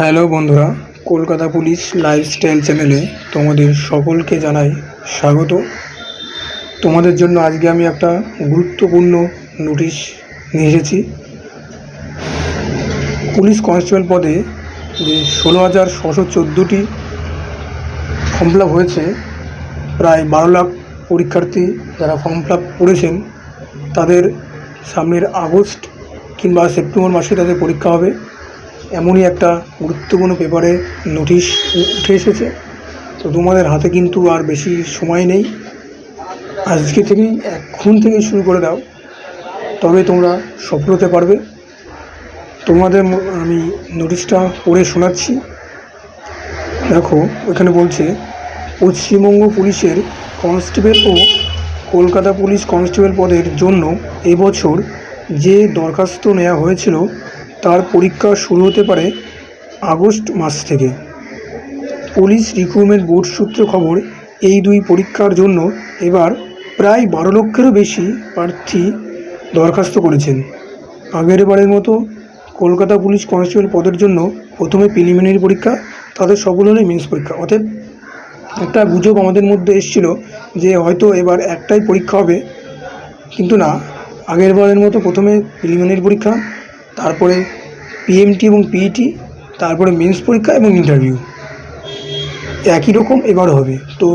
Hello বন্ধুরা, Kolkata police lifestyle চ্যানেলে তোমাদের সকলকে জানাই স্বাগত। তোমাদের জন্য আজকে আমি একটা গুরুত্বপূর্ণ নোটিশ নিয়ে এসেছি। পুলিশ কনস্টেবল পদে যে ষোলো হাজার ছশো চোদ্দোটি ফর্ম ফিল হয়েছে, প্রায় বারো লাখ পরীক্ষার্থী যারা ফর্ম ফিল করেছেন, তাদের সামনের আগস্ট কিংবা সেপ্টেম্বর মাসে তাদের পরীক্ষা হবে। এমনই একটা গুরুত্বপূর্ণ পেপারে নোটিশ উঠে এসেছে। তো তোমাদের হাতে কিন্তু আর বেশি সময় নেই। আজকে থেকেই এখন থেকেই শুরু করে দাও। তবে তোমরা সফল হতে পারবে। তোমাদের আমি নোটিশটা পড়ে শোনাচ্ছি। দেখো, এখানে বলছে, পশ্চিমবঙ্গ পুলিশের কনস্টেবল ও কলকাতা পুলিশ কনস্টেবল পদের জন্য এবছর যে দরখাস্ত নেওয়া হয়েছিল পরীক্ষা শুরু হতে পারে আগস্ট মাস থেকে। পুলিশ রিক্রুটমেন্ট বোর্ড সূত্র খবর, এই দুই পরীক্ষার জন্য এবার প্রায় বারো লক্ষেরও বেশি প্রার্থী দরখাস্ত করেছেন। আগের বারের মতো কলকাতা পুলিশ কনস্টেবল পদের জন্য প্রথমে প্রিলিমিনারি পরীক্ষা তাদের সকল হলে মেন্স পরীক্ষা। অতএব একটা গুজব আমাদের মধ্যে এসেছিল যে হয়তো এবার একটাই পরীক্ষা হবে। কিন্তু না, আগের বারের মতো প্রথমে প্রিলিমিনারি পরীক্ষা তারপরে পিএমটি এবং পিইটি তারপরে মেন্স পরীক্ষা এবং ইন্টারভিউ একই রকম এবার হবে। তো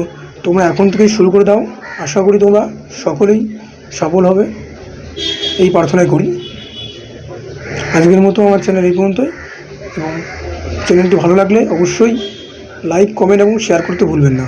তোমরা এখন থেকে শুরু করে দাও। আশা করি তোমরা সকলেই সফল হবে। এই প্রার্থনাই করি। আজকের মতো আমার চ্যানেল এই পর্যন্তই। এবং চ্যানেলটি ভালো লাগলে অবশ্যই লাইক কমেন্ট এবং শেয়ার করতে ভুলবেন না।